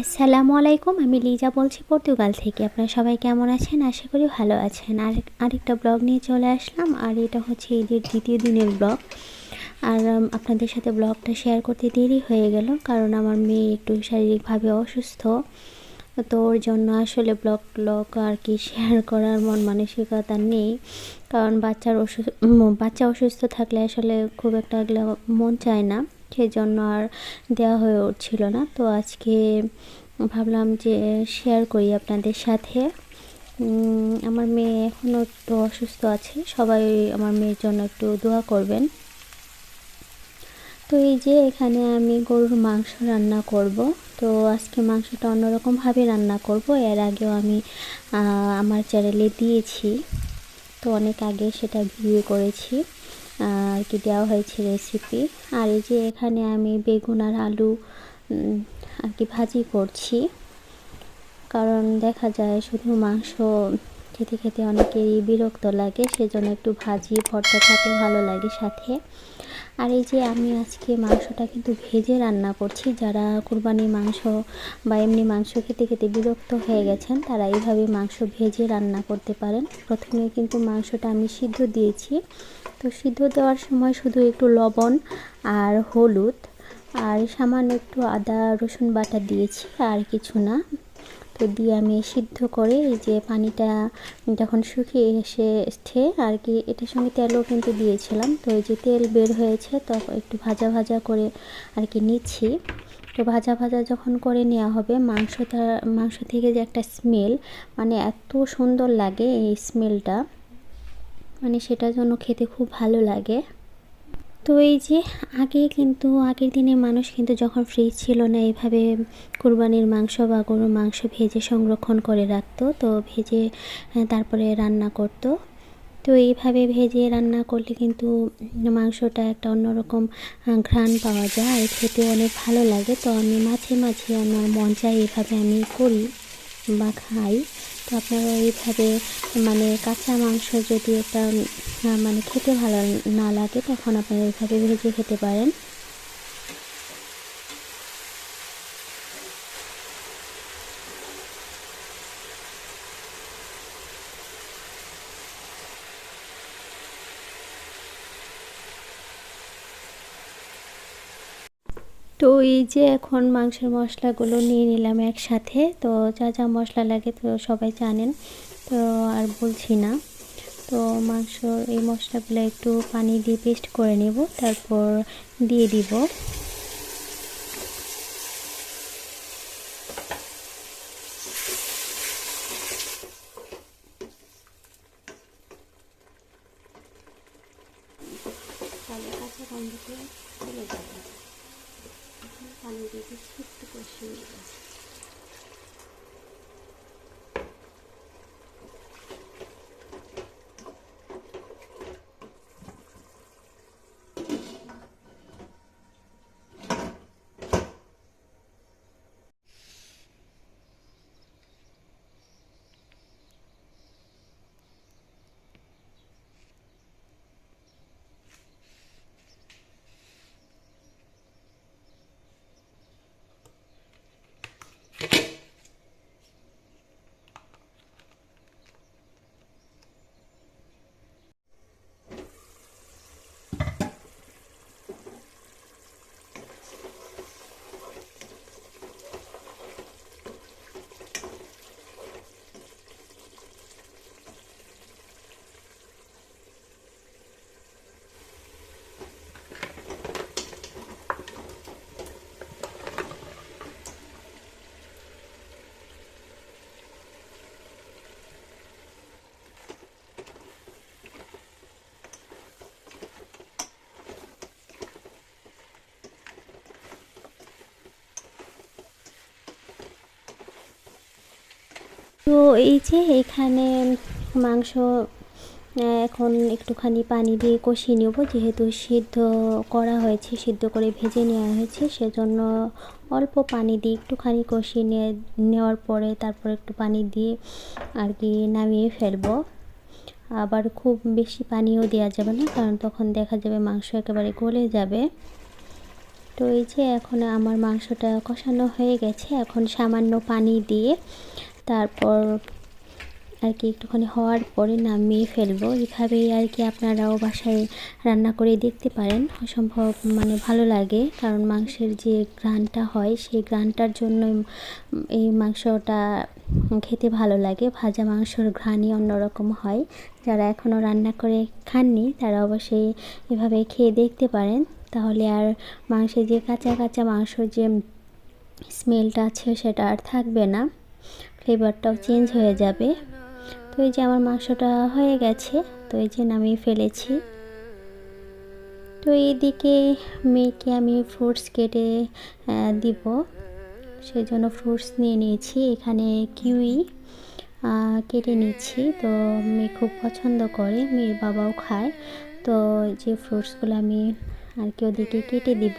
আসসালামু আলাইকুম, আমি লিজা বলছি পর্তুগাল থেকে। আপনারা সবাই কেমন আছেন? আশা করি ভালো আছেন। আর আরেকটা ব্লগ নিয়ে চলে আসলাম, আর এটা হচ্ছে ঈদের দ্বিতীয় দিনের ব্লগ। আর আপনাদের সাথে ব্লগটা শেয়ার করতে দেরি হয়ে গেল, কারণ আমার মেয়ে একটু শারীরিকভাবে অসুস্থ। তো ওর জন্য আসলে ব্লগ ব্লগ আর কি শেয়ার করার মন মানসিকতা নেই। কারণ বাচ্চার অসুস্থ বাচ্চা অসুস্থ থাকলে আসলে খুব একটা মন চায় না। সেই জন্য আর দেওয়া হয়ে উঠছিল না। তো আজকে ভাবলাম যে শেয়ার করি আপনাদের সাথে। আমার মেয়ে এখনও একটু অসুস্থ আছে, সবাই আমার মেয়ের জন্য একটু দোয়া করবেন। তো এই যে এখানে আমি গরুর মাংস রান্না করব। তো আজকে মাংসটা অন্যরকমভাবে রান্না করব। এর আগেও আমি আমার চ্যানেলে দিয়েছি। তো অনেক আগে সেটা ভিডিও করেছি। আর কি দেওয়া হয়েছে রেসিপি আর এই যে এখানে আমি বেগুন আর আলু আর কি ভাজি করছি। কারণ দেখা যায় শুধু মাংস খেতে খেতে অনেকেরই বিরক্ত লাগে, সেজন্য একটু ভাজি, ভর্তা থাকলে ভালো লাগে সাথে। আর এই যে আমি আজকে মাংসটা কিন্তু ভেজে রান্না করছি, যারা কুরবানি মাংস বা এমনি মাংস খেতে খেতে বিরক্ত হয়ে গেছেন, তারা এইভাবে মাংস ভেজে রান্না করতে পারেন। প্রথমে কিন্তু মাংসটা আমি সিদ্ধ দিয়েছি। তো সিদ্ধ দেওয়ার সময় শুধু একটু লবণ আর হলুদ আর সামান্য একটু আদা, রসুন বাটা দিয়েছি, আর কিছু না। তো দিয়ে আমি সিদ্ধ করে এই যে পানিটা যখন শুকিয়ে এসেছে আর কি, এটার সঙ্গে তেলও কিন্তু দিয়েছিলাম। তো এই যে তেল বের হয়েছে তখন একটু ভাজা ভাজা করে আর কি নিচ্ছি। তো ভাজা ভাজা যখন করে নেওয়া হবে, মাংসটা, মাংস থেকে যে একটা স্মেল মানে এত সুন্দর লাগে এই স্মেলটা মানে সেটার জন্য খেতে খুব ভালো লাগে। তো এই যে আগে কিন্তু, আগের দিনে মানুষ কিন্তু যখন ফ্রিজ ছিল না এইভাবে কুরবানির মাংস বা গরুর মাংস ভেজে সংরক্ষণ করে রাখতো, তো ভেজে তারপরে রান্না করতো। তো এইভাবে ভেজে রান্না করলে কিন্তু মাংসটা একটা অন্যরকম ঘ্রাণ পাওয়া যায়। আর খেতে অনেক ভালো লাগে। তো আমি মাঝে মাঝে আমার মন চাই এভাবে আমি করি। বা খাই। তো আপনারা এইভাবে মানে কাঁচা মাংস যদি একটা মানে খেতে ভালো না লাগে, তখন আপনারা এইভাবে ভেজে খেতে পারেন। তো এই যে এখন মাংসের মশলাগুলো নিয়ে নিলাম একসাথে, তো যা যা মশলা লাগে তো সবাই জানেন, তো আর বলছি না। তো মাংস, এই মশলাগুলো একটু পানি দিয়ে পেস্ট করে নেব, তারপর দিয়ে দিব তাহলে কাঁচা গন্ধটা চলে যাবে পানি দিয়ে একটু কষিয়ে তো এই যে এখানে মাংস এখন একটুখানি পানি দিয়ে কষিয়ে নেব। যেহেতু সিদ্ধ করা হয়েছে, সিদ্ধ করে ভেজে নেওয়া হয়েছে, সেজন্য অল্প পানি দিয়ে একটুখানি কষিয়ে নিয়ে, নেওয়ার পরে তারপর একটু পানি দিয়ে আর কি নামিয়ে ফেলব। আবার খুব বেশি পানিও দেওয়া যাবে না, কারণ তখন দেখা যাবে মাংস একেবারে গলে যাবে। তো এই যে এখন আমার মাংসটা কষানো হয়ে গেছে, এখন সামান্য পানি দিয়ে তারপর আর কি একটুখানি হওয়ার পরে নামিয়ে ফেলব। এইভাবেই আর কি আপনারাও বাসায় রান্না করে দেখতে পারেন। অসম্ভব মানে ভালো লাগে, কারণ মাংসের যে গ্রানটা হয়, সেই গ্রানটার জন্য এই মাংসটা খেতে ভালো লাগে। ভাজা মাংসর ঘ্রাণই অন্যরকম হয়। যারা এখনও রান্না করে খাননি, তারা অবশ্যই এভাবে খেয়ে দেখতে পারেন। তাহলে আর মাংসের যে কাঁচা কাঁচা মাংস যে স্মেলটা আছে, সেটা আর থাকবে না। ফ্লেভারটাও চেঞ্জ হয়ে যাবে। তো এই যে আমার মাংসটা হয়ে গেছে, তো এই যে নামিয়ে ফেলেছি। তো এইদিকে মেয়েকে আমি ফ্রুটস কেটে দিব। সেই জন্য ফ্রুটস নিয়ে নিয়েছি, এখানে কিউই কেটে নিচ্ছি। তো মেয়ে খুব পছন্দ করে, মেয়ের বাবাও খায়। তো যে ফ্রুটসগুলো আমি আর কি ওদেরকে কেটে দিব।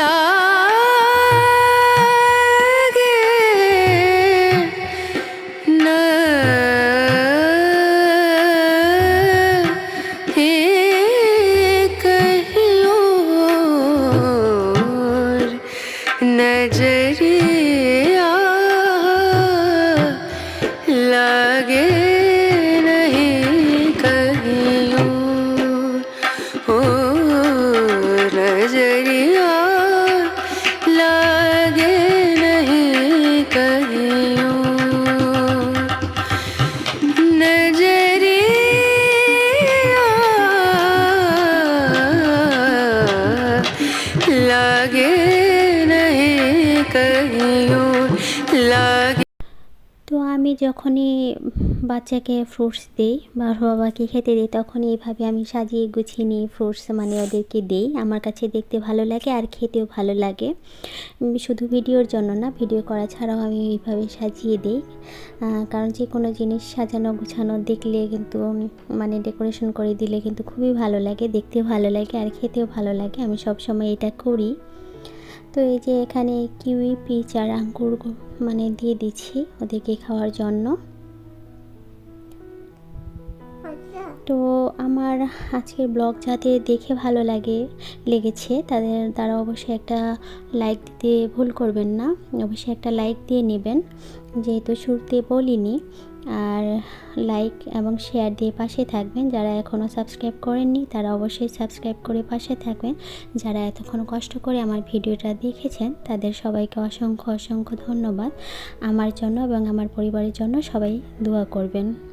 love. लागे नहीं कहीं और नजरिया लागे नहीं कहीं और लागे তো আমি যখনই বাচ্চাকে ফ্রুটস দিই বা বাবাকে খেতে দিই তখন এইভাবে আমি সাজিয়ে গুছিয়ে নিয়ে ফ্রুটস মানে ওদেরকে দিই। আমার কাছে দেখতে ভালো লাগে আর খেতেও ভালো লাগে। শুধু ভিডিওর জন্য না, ভিডিও করা ছাড়াও আমি এইভাবে সাজিয়ে দিই। কারণ যে কোনো জিনিস সাজানো, গুছানো দেখলে কিন্তু মানে ডেকোরেশন করে দিলে কিন্তু খুবই ভালো লাগে, দেখতেও ভালো লাগে আর খেতেও ভালো লাগে। আমি সব সময় এটা করি। তো এই যে এখানে কিউই পিচ আর আঙ্গুর মানে দিয়ে দিচ্ছি ওদেরকে খাওয়ার জন্য। তো আমার আজকের ব্লগ যাতে দেখে ভালো লাগে লেগেছে তাদের তারা অবশ্যই একটা লাইক দিতে ভুল করবেন না। অবশ্যই একটা লাইক দিয়ে নেবেন। যেহেতু শুরুতে বলিনি আর লাইক এবং শেয়ার দিয়ে পাশে থাকবেন। যারা এখনও সাবস্ক্রাইব করেননি, তারা অবশ্যই সাবস্ক্রাইব করে পাশে থাকবেন। যারা এতক্ষণ কষ্ট করে আমার ভিডিওটা দেখেছেন, তাদের সবাইকে অসংখ্য অসংখ্য ধন্যবাদ। আমার জন্য এবং আমার পরিবারের জন্য সবাই দোয়া করবেন।